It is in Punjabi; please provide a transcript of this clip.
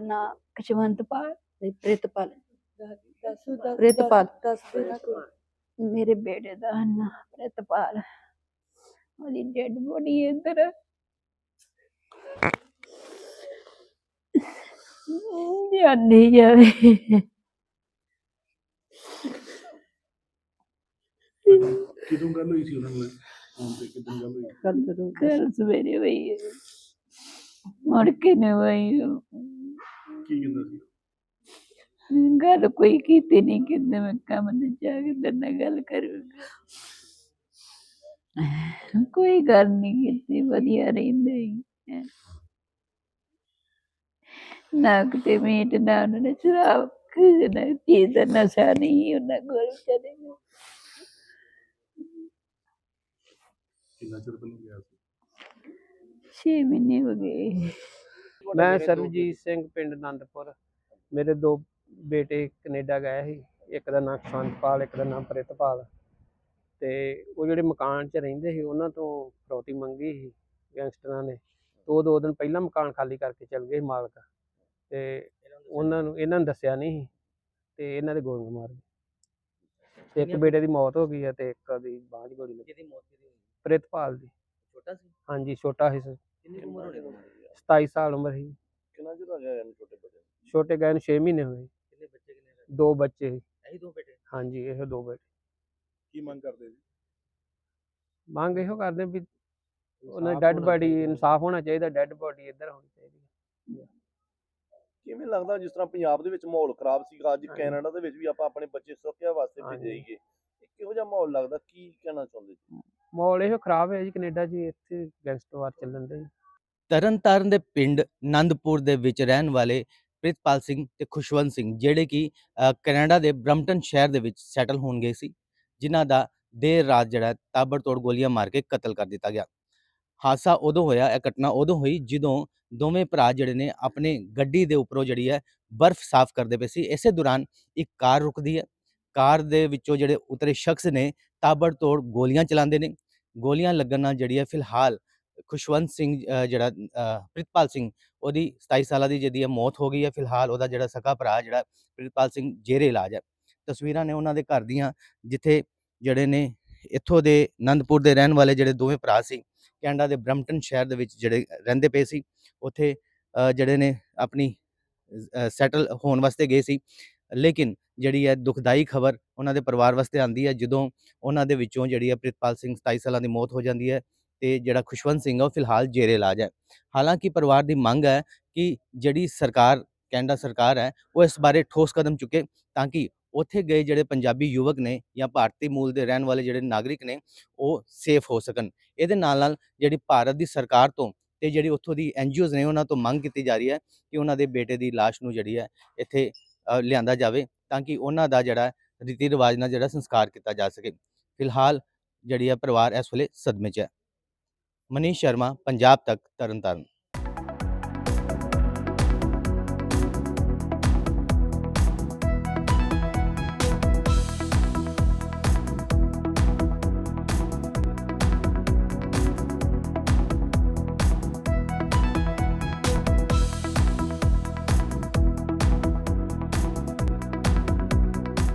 ਨਾਂ ਖੁਸ਼ਵੰਤਪਾਲ ਨਹੀਂ ਪ੍ਰਿਤਪਾਲ। ਪ੍ਰਿਤਪਾਲ। ਦੇ ਮੇਰੇ ਬੇਟੇ ਦਾ ਨਾਂ ਪ੍ਰਿਤਪਾਲ। ਉਹਦੀ ਡੈਡ ਬੋਡੀ ਇੱਧਰ। ਜਾਂਦੀ ਜਾਵੇ। ਕਿਦੋਂ ਗੱਲ ਹੋਈ ਸੀ ਉਹਨਾਂ ਨਾਲ? ਤੇ ਕਿਦੋਂ ਗੱਲ ਹੋਈ? ਕੱਲ ਜਦੋਂ ਕੱਲ ਸਵੇਰੇ ਹੋਈ ਹੈ। ਮੁੜ ਕੇ ਨਹੀਂ ਹੋਈ ਕੀ ਕਹਿੰਦਾ ਸੀ? ਗੱਲ ਕੋਈ ਕੀਤੀ ਨਹੀਂ ਕਿਤੇ ਮੈਂ ਕੰਮ ਤੇ ਜਾ ਕੇ ਤੇਰੇ ਨਾਲ ਗੱਲ ਕਰੂੰਗਾ। ਕੋਈ ਗੱਲ ਨਹੀਂ ਕੀਤੀ ਵਧੀਆ ਰਹਿੰਦੇ ਹੀ ਨਾ ਕਿਤੇ ਮੀਟ ਨਾ ਉਹਨਾਂ ਨੇ ਸ਼ਰਾਬ ਕਿਸੇ ਨਾ ਚੀਜ਼ ਦਾ ਨਸ਼ਾ ਨਹੀਂ ਉਹਨਾਂ ਕੋਲ ਚਲੇ ਕਿੰਨਾ ਚਿਰ ਪਹਿਲਾਂ ਗਿਆ ਸੀ? 6 ਮਹੀਨੇ ਹੋ ਗਏ। ਮੈਂ ਸਰਬਜੀਤ ਸਿੰਘ ਪਿੰਡ ਆਨੰਦਪੁਰ ਮੇਰੇ ਦੋ ਬੇਟੇ ਕੈਨੇਡਾ ਗਏ ਸੀ। ਇੱਕ ਦਾ ਨਾਮ ਖੁਸ਼ਵੰਤਪਾਲ ਇੱਕ ਦਾ ਨਾਮ ਪ੍ਰਿਤਪਾਲ। ਤੇ ਉਹ ਜਿਹੜੇ ਮਕਾਨ 'ਚ ਰਹਿੰਦੇ ਸੀ ਉਹਨਾਂ ਤੋਂ ਫਰੌਤੀ ਮੰਗੀ ਸੀ ਗੈਂਗਸਟਰਾਂ ਨੇ। ਤੇ ਉਹ ਦੋ ਦਿਨ ਪਹਿਲਾਂ ਮਕਾਨ ਖਾਲੀ ਕਰਕੇ ਚਲ ਗਏ ਮਾਲਕ। ਤੇ ਉਹਨਾਂ ਨੂੰ ਇਹਨਾਂ ਨੂੰ ਦੱਸਿਆ ਨਹੀਂ ਸੀ। ਤੇ ਇਹਨਾਂ ਦੇ ਗੋਲੀਆਂ ਮਾਰ ਗਏ। ਤੇ ਇੱਕ ਬੇਟੇ ਦੀ ਮੌਤ ਹੋ ਗਈ ਹੈ ਤੇ ਇੱਕ ਦੀ ਬਾਂਹ 'ਚ ਗੋਲੀ ਲੱਗੀ। ਪ੍ਰਿਤਪਾਲ ਦੀ। ਛੋਟਾ ਸੀ? ਹਾਂਜੀ ਛੋਟਾ ਸੀ ਕਿੰਨੀ ਕੁ ਉਮਰ ਹੋਣੀ ਉਹਨਾਂ ਦੀ 27 ਸਾਲ ਉਮਰ ਸੀ। ਕਿੰਨਾ ਚਿਰ ਹੋ ਗਿਆ ਇਹਨੂੰ ਛੋਟੇ ਬੱਚੇ ਨੂੰ? ਛੋਟੇ ਗਏ ਨੂੰ 6 ਮਹੀਨੇ ਹੋਏ ਕਿੰਨੇ ਬੱਚੇ ਕਿੰਨੇ ਰਹੇ? ਦੋ ਬੱਚੇ ਸੀ। ਇਹੀ ਦੋ ਬੇਟੇ? ਹਾਂਜੀ ਇਹ ਦੋ ਬੇਟੇ। ਕੀ ਮੰਗ ਕਰਦੇ ਜੀ? ਮੰਗ ਇਹੋ ਕਰਦੇ ਵੀ ਉਹਨਾਂ ਦੀ ਡੈੱਡ ਬਾਡੀ ਇਨਸਾਫ ਹੋਣਾ ਚਾਹੀਦਾ ਡੈੱਡ ਬਾਡੀ ਇੱਧਰ ਹੋਣੀ ਚਾਹੀਦੀ। ਕਿਵੇਂ ਲੱਗਦਾ ਜਿਸ ਤਰ੍ਹਾਂ ਪੰਜਾਬ ਦੇ ਵਿੱਚ ਮਾਹੌਲ ਖਰਾਬ ਸੀਗਾ ਅੱਜ ਹਾਂਜੀ। ਕੈਨੇਡਾ ਦੇ ਵਿੱਚ ਵੀ ਆਪਾਂ ਆਪਣੇ ਬੱਚੇ ਸੁਰੱਖਿਆ ਵਾਸਤੇ ਹਾਂਜੀ। ਇਹ ਕਿਹੋ ਜਿਹਾ ਮਾਹੌਲ ਲੱਗਦਾ? ਕੀ ਕਹਿਣਾ ਚਾਹੁੰਦੇ ਜੀ? ਮਾਹੌਲ ਇਹੋ ਖਰਾਬ ਹੈ ਜੀ ਕੈਨੇਡਾ 'ਚ ਇੱਥੇ ਗੈਂਗਸਟਰ ਵਾਰ ਚੱਲਣ ਦੇ। ਤਰਨਤਾਰਨ ਦੇ ਪਿੰਡ ਨੰਦਪੁਰ ਦੇ ਵਿੱਚ ਰਹਿਣ ਵਾਲੇ ਪ੍ਰਿਤਪਾਲ ਸਿੰਘ ਤੇ ਖੁਸ਼ਵੰਤ ਸਿੰਘ, ਜਿਹੜੇ ਕਿ ਕੈਨੇਡਾ ਦੇ ਬਰਮਟਨ ਸ਼ਹਿਰ ਦੇ ਵਿੱਚ ਸੈਟਲ ਹੋਣ ਗਏ ਸੀ, ਜਿਨ੍ਹਾਂ ਦਾ ਦੇਰ ਰਾਤ ਜਿਹੜਾ ਹੈ ਤਾਬੜਤੋੜ ਗੋਲੀਆਂ ਮਾਰ ਕੇ ਕਤਲ ਕਰ ਦਿੱਤਾ ਗਿਆ। ਹਾਦਸਾ ਉਦੋਂ ਹੋਇਆ, ਇਹ ਘਟਨਾ ਉਦੋਂ ਹੋਈ ਜਦੋਂ ਦੋਵੇਂ ਭਰਾ ਜਿਹੜੇ ਨੇ ਆਪਣੇ ਗੱਡੀ ਦੇ ਉੱਪਰੋਂ ਜਿਹੜੀ ਹੈ ਬਰਫ਼ ਸਾਫ਼ ਕਰਦੇ ਪਏ ਸੀ। ਇਸੇ ਦੌਰਾਨ ਇੱਕ ਕਾਰ ਰੁਕਦੀ ਹੈ। ਕਾਰ ਦੇ ਵਿੱਚੋਂ ਜਿਹੜੇ ਉਤਰੇ ਸ਼ਖਸ ਨੇ ਤਾਬੜਤੋੜ ਗੋਲੀਆਂ ਚਲਾਉਂਦੇ ਨੇ। ਗੋਲੀਆਂ ਲੱਗਣ ਨਾਲ ਜਿਹੜੀ ਹੈ ਫਿਲਹਾਲ ਖੁਸ਼ਵੰਤ ਸਿੰਘ ਜਿਹੜਾ ਪ੍ਰਿਤਪਾਲ ਸਿੰਘ, ਉਹਦੀ 27 ਸਾਲਾਂ ਦੀ ਜਿਹਦੀ ਹੈ ਮੌਤ ਹੋ ਗਈ ਹੈ, ਫਿਲਹਾਲ ਉਹਦਾ ਜਿਹੜਾ ਸਕਾ ਭਰਾ ਜਿਹੜਾ ਪ੍ਰਿਤਪਾਲ ਸਿੰਘ ਜੇਰੇ ਇਲਾਜ ਹੈ। ਤਸਵੀਰਾਂ ਨੇ ਉਹਨਾਂ ਦੇ ਘਰ ਦੀਆਂ, ਜਿੱਥੇ ਜਿਹੜੇ ਨੇ ਇੱਥੋਂ ਦੇ ਆਨੰਦਪੁਰ ਦੇ ਰਹਿਣ ਵਾਲੇ ਜਿਹੜੇ ਦੋਵੇਂ ਭਰਾ ਸੀ, ਕੈਨੇਡਾ ਦੇ ਬਰਮਟਨ ਸ਼ਹਿਰ ਦੇ ਵਿੱਚ ਜਿਹੜੇ ਰਹਿੰਦੇ ਪਏ ਸੀ, ਉੱਥੇ ਜਿਹੜੇ ਨੇ ਆਪਣੀ ਸੈਟਲ ਹੋਣ ਵਾਸਤੇ ਗਏ ਸੀ। ਲੇਕਿਨ ਜਿਹੜੀ ਹੈ ਦੁਖਦਾਈ ਖਬਰ ਉਹਨਾਂ ਦੇ ਪਰਿਵਾਰ ਵਾਸਤੇ ਆਂਦੀ ਹੈ, ਜਦੋਂ ਉਹਨਾਂ ਦੇ ਵਿੱਚੋਂ ਜਿਹੜੀ ਹੈ ਪ੍ਰਿਤਪਾਲ ਸਿੰਘ 27 ਸਾਲਾਂ ਦੀ ਮੌਤ ਹੋ ਜਾਂਦੀ ਹੈ ਤੇ ਜਿਹੜਾ ਖੁਸ਼ਵੰਤ ਸਿੰਘ ਆ ਉਹ ਫਿਲਹਾਲ ਜੇਰੇ ਇਲਾਜ ਹੈ। ਹਾਲਾਂਕਿ ਪਰਿਵਾਰ ਦੀ ਮੰਗ ਹੈ ਕਿ ਜਿਹੜੀ ਸਰਕਾਰ, ਕੈਨੇਡਾ ਸਰਕਾਰ ਹੈ, ਉਹ ਇਸ ਬਾਰੇ ਠੋਸ ਕਦਮ ਚੁੱਕੇ ਤਾਂ ਕਿ ਉੱਥੇ ਗਏ ਜਿਹੜੇ ਪੰਜਾਬੀ ਯੁਵਕ ਨੇ ਜਾਂ ਭਾਰਤੀ ਮੂਲ ਦੇ ਰਹਿਣ ਵਾਲੇ ਜਿਹੜੇ ਨਾਗਰਿਕ ਨੇ, ਉਹ ਸੇਫ ਹੋ ਸਕਣ। ਇਹਦੇ ਨਾਲ ਨਾਲ ਜਿਹੜੀ ਭਾਰਤ ਦੀ ਸਰਕਾਰ ਤੋਂ ਤੇ ਜਿਹੜੀ ਉੱਥੋਂ ਦੀ ਐਨਜੀਓਜ਼ ਨੇ ਉਹਨਾਂ ਤੋਂ ਮੰਗ ਕੀਤੀ ਜਾ ਰਹੀ ਹੈ ਕਿ ਉਹਨਾਂ ਦੇ ਬੇਟੇ ਦੀ ਲਾਸ਼ ਨੂੰ ਜਿਹੜੀ ਹੈ ਇੱਥੇ ਲਿਆਂਦਾ ਜਾਵੇ ਤਾਂ ਕਿ ਉਹਨਾਂ ਦਾ ਜਿਹੜਾ ਰੀਤੀ ਰਿਵਾਜ ਨਾਲ ਜਿਹੜਾ ਸੰਸਕਾਰ ਕੀਤਾ ਜਾ ਸਕੇ। ਫਿਲਹਾਲ ਜਿਹੜੀ ਹੈ ਪਰਿਵਾਰ ਇਸ ਵੇਲੇ ਸਦਮੇ 'ਚ ਹੈ। ਮਨੀਸ਼ ਸ਼ਰਮਾ ਪੰਜਾਬ ਤੱਕ ਤਰਨਤਾਰਨ।